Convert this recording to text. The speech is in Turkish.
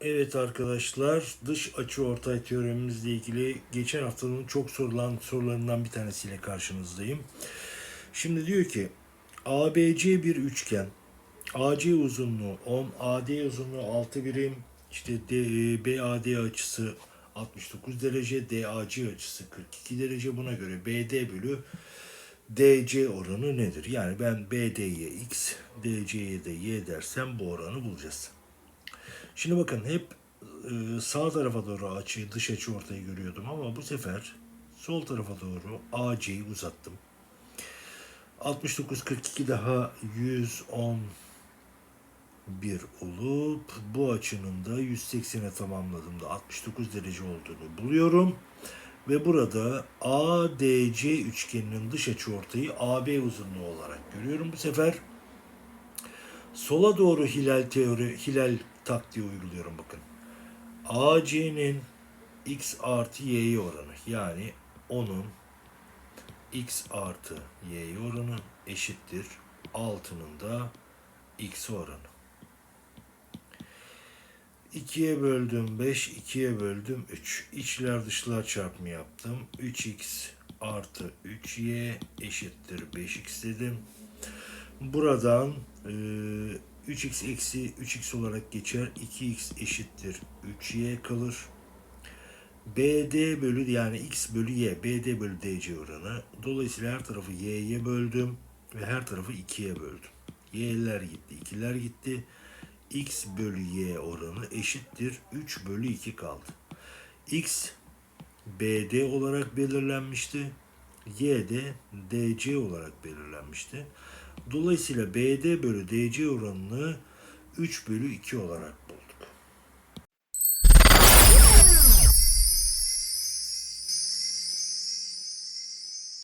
Evet arkadaşlar dış açı ortay teoremimizle ilgili geçen haftanın çok sorulan sorularından bir tanesiyle karşınızdayım. Şimdi diyor ki ABC bir üçgen. AC uzunluğu 10, AD uzunluğu 6 birim. İşte BAD açısı 69 derece, DAC açısı 42 derece. Buna göre BD bölü DC oranı nedir? Yani ben BD'ye X, DC'ye de Y dersem bu oranı bulacağız. Şimdi bakın hep e, sağ tarafa doğru açıyı, dış açı ortayı görüyordum ama bu sefer sol tarafa doğru AC'yi uzattım. 69 42 daha 111 olup bu açının da 180'e tamamladığımda 69 derece olduğunu buluyorum. Ve burada ADC üçgeninin dış açı ortayı AB uzunluğu olarak görüyorum. Bu sefer sola doğru hilal teori, hilal taktiği uyguluyorum bakın. AC'nin x artı y'ye oranı yani onun x artı y'ye oranı eşittir 6'nın da x oranı. 2'ye böldüm 5, 2'ye böldüm 3. İçler dışlar çarpımı yaptım. 3x artı 3y eşittir 5x dedim. Buradan 3x eksi 3x olarak geçer. 2x eşittir 3y kalır. BD bölü yani x bölü y. BD bölü DC oranı. Dolayısıyla her tarafı y'ye böldüm ve her tarafı 2'ye böldüm. Y'ler gitti, 2'ler gitti. x bölü y oranı eşittir 3 bölü 2 kaldı. x BD olarak belirlenmişti. Y de DC olarak belirlenmişti. Dolayısıyla BD bölü DC oranını 3 bölü 2 olarak